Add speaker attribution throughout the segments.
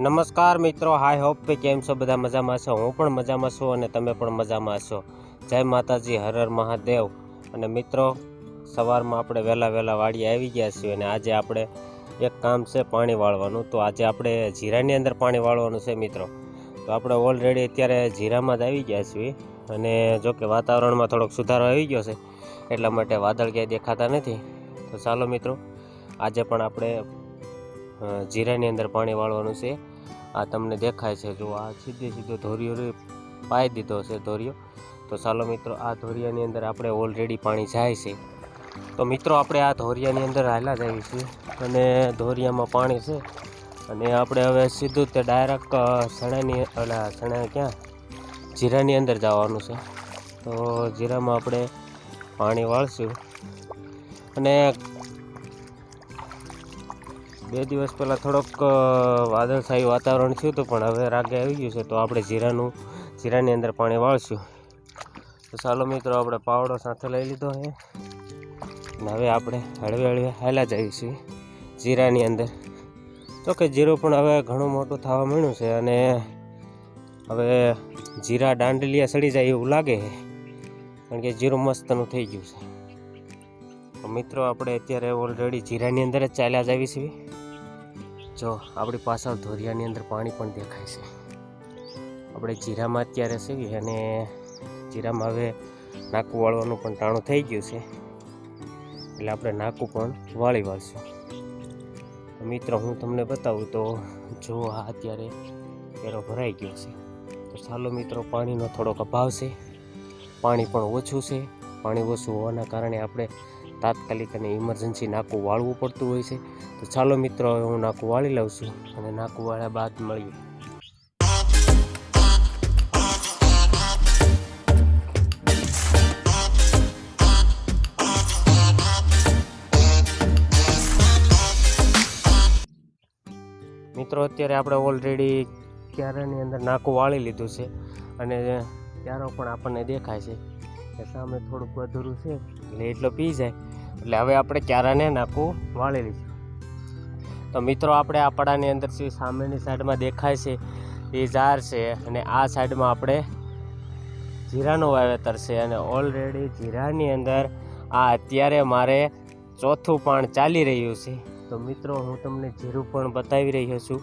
Speaker 1: નમસ્કાર મિત્રો, હાય હોપ કે કેમ છો? બધા મજામાં છો? હું પણ મજામાં છું અને તમે પણ મજામાં છો. જય માતાજી, હર હર મહાદેવ. અને મિત્રો, સવારમાં આપણે વહેલા વહેલા વાડી આવી ગયા છીએ અને આજે આપણે એક કામ છે પાણી વાળવાનું. તો આજે આપણે જીરાની અંદર પાણી વાળવાનું છે મિત્રો. તો આપણે ઓલરેડી અત્યારે જીરામાં જ આવી ગયા છીએ અને જો કે વાતાવરણમાં થોડોક સુધારો આવી ગયો છે, એટલા માટે વાદળ ક્યાંય દેખાતા નથી. તો ચાલો મિત્રો, આજે પણ આપણે જીરાની અંદર પાણી વાળવાનું છે. આ તમને દેખાય છે. જો આ સીધે સીધો ધોરિયો પાઈ દીધો છે ધોરિયો. તો ચાલો મિત્રો, આ ધોરિયાની અંદર આપણે ઓલરેડી પાણી જાય છે. તો મિત્રો, આપણે આ ધોરિયાની અંદર હાલા જઈએ છીએ અને ધોરિયામાં પાણી છે. અને આપણે હવે સીધું તે ડાયરેક્ટ સણાની ઓલા સણા ક્યાં? જીરાની અંદર જવાનું છે. તો જીરામાં આપણે પાણી વાળશું. અને બે દિવસ પહેલાં થોડોક વાદળછાયું વાતાવરણ થયું હતું, પણ હવે રાગે આવી ગયું છે, તો આપણે જીરાનું, જીરાની અંદર પાણી વાળશું. તો ચાલો મિત્રો, આપણે પાવડો સાથે લઈ લીધો છે. અને હવે આપણે હળવે હળવે હાલા જ આવીશું જીરાની અંદર. તો કે જીરું પણ હવે ઘણું મોટું થવા માંડ્યું છે, અને હવે જીરા દાંડલિયા સડી જાય એવું લાગે છે, કારણ કે જીરું મસ્તનું થઈ ગયું છે. મિત્રો, આપણે અત્યારે ઓલરેડી જીરાની અંદર જ ચાલ્યા જ આવી છીએ જો, આપણી પાછળ ધોરિયાની અંદર પાણી પણ દેખાય છે. આપણે જીરામાં અત્યારે છીએ અને જીરામાં હવે નાકું વાળવાનું પણ ટાણું થઈ ગયું છે. એટલે આપણે નાકું પણ વાળી વાળશું. મિત્રો, હું તમને બતાવું તો જો આ અત્યારે પેરો ભરાઈ ગયો છે. તો ચાલો મિત્રો, પાણીનો થોડોક અભાવ છે. પાણી પણ ઓછું છે. પાણી ઓછું હોવાના કારણે આપણે તાત્કાલિક અને ઇમરજન્સી નાકું વાળવું પડતું હોય છે. તો ચાલો મિત્રો, હવે હું નાકું વાળી લઉં છું અને નાકું વાળ્યા બાદ મળીએ. મિત્રો, અત્યારે આપણે ઓલરેડી ક્યારાની અંદર નાકું વાળી લીધું છે અને ક્યારો પણ આપણને દેખાય છે. સામે થોડુંક અધૂરું છે, એટલે એટલો પી જાય. એટલે હવે આપણે ક્યારાને નાખું વાળેલી છે. તો મિત્રો, આપણે આ પડાની અંદર જે સામેની સાઈડમાં દેખાય છે, એ ઝાર છે અને આ સાઈડમાં આપણે જીરાનું વાવેતર છે અને ઓલરેડી જીરાની અંદર આ અત્યારે મારે ચોથું પાણ ચાલી રહ્યું છે. તો મિત્રો, હું તમને જીરું પણ બતાવી રહ્યો છું.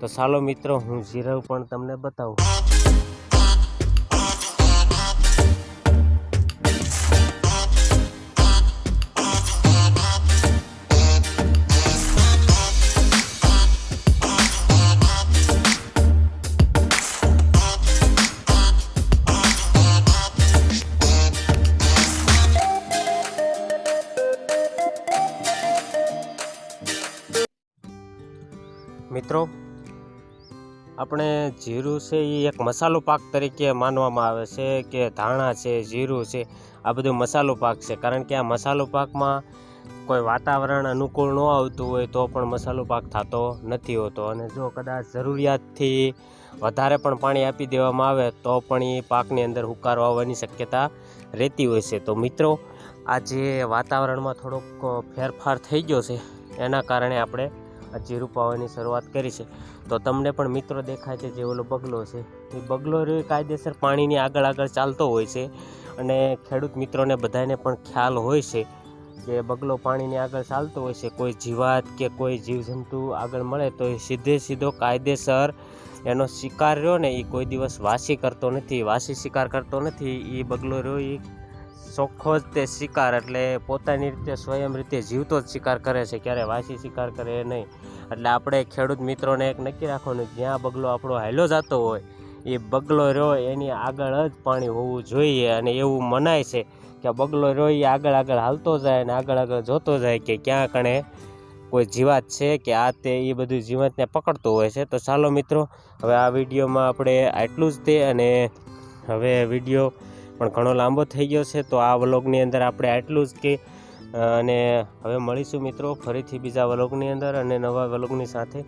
Speaker 1: તો ચાલો મિત્રો, હું જીરું પણ તમને બતાવું. મિત્રો, આપણે જીરું છે એ એક મસાલો પાક તરીકે માનવામાં આવે છે કે ધાણા છે, જીરું છે, આ બધું મસાલો પાક છે. કારણ કે આ મસાલો પાકમાં કોઈ વાતાવરણ અનુકૂળ ન આવતું હોય તો પણ મસાલો પાક થતો નથી હોતો. અને જો કદાચ જરૂરિયાતથી વધારે પણ પાણી આપી દેવામાં આવે તો પણ એ પાકની અંદર હુકારો આવવાની શક્યતા રહેતી હોય છે. તો મિત્રો, આ જે વાતાવરણમાં થોડોક ફેરફાર થઈ ગયો છે, એના કારણે આપણે આ જીરું પાવાની શરૂઆત કરી છે. તો તમને પણ મિત્રો દેખાય છે જે ઓલો બગલો છે. એ બગલો કાયદેસર પાણીની આગળ આગળ ચાલતો હોય છે અને ખેડૂત મિત્રોને બધાને પણ ખ્યાલ હોય છે કે બગલો પાણીની આગળ ચાલતો હોય છે. કોઈ જીવાત કે કોઈ જીવજંતુ આગળ મળે તો એ સીધે સીધો કાયદેસર એનો શિકાર રહ્યો ને એ કોઈ દિવસ વાસી કરતો નથી. વાસી શિકાર કરતો નથી. એ બગલો રહ્યો એ ચોખ્ખો જ તે શિકાર, એટલે પોતાની રીતે સ્વયં રીતે જીવતો જ શિકાર કરે છે. ક્યારે વાસી શિકાર કરે નહીં. એટલે આપણે ખેડૂત મિત્રોને એક નક્કી રાખવાનું, જ્યાં બગલો આપણો હાલ્યો જતો હોય, એ બગલો રહ્યો એની આગળ જ પાણી હોવું જોઈએ. અને એવું મનાય છે કે બગલો રહ્યો એ આગળ આગળ હાલતો જાય અને આગળ આગળ જોતો જાય કે ક્યાં કણે કોઈ જીવાત છે કે આ તે એ બધું જીવાતને પકડતો હોય છે. તો ચાલો મિત્રો, હવે આ વિડીયોમાં આપણે આટલું જ તે અને હવે વીડિયો પણ ઘણો લાંબો થઈ ગયો છે, તો આ વ્લોગની અંદર આપણે આટલું જ કે અને હવે મળીશું મિત્રો ફરીથી બીજા વ્લોગની અંદર અને નવા વ્લોગની સાથે.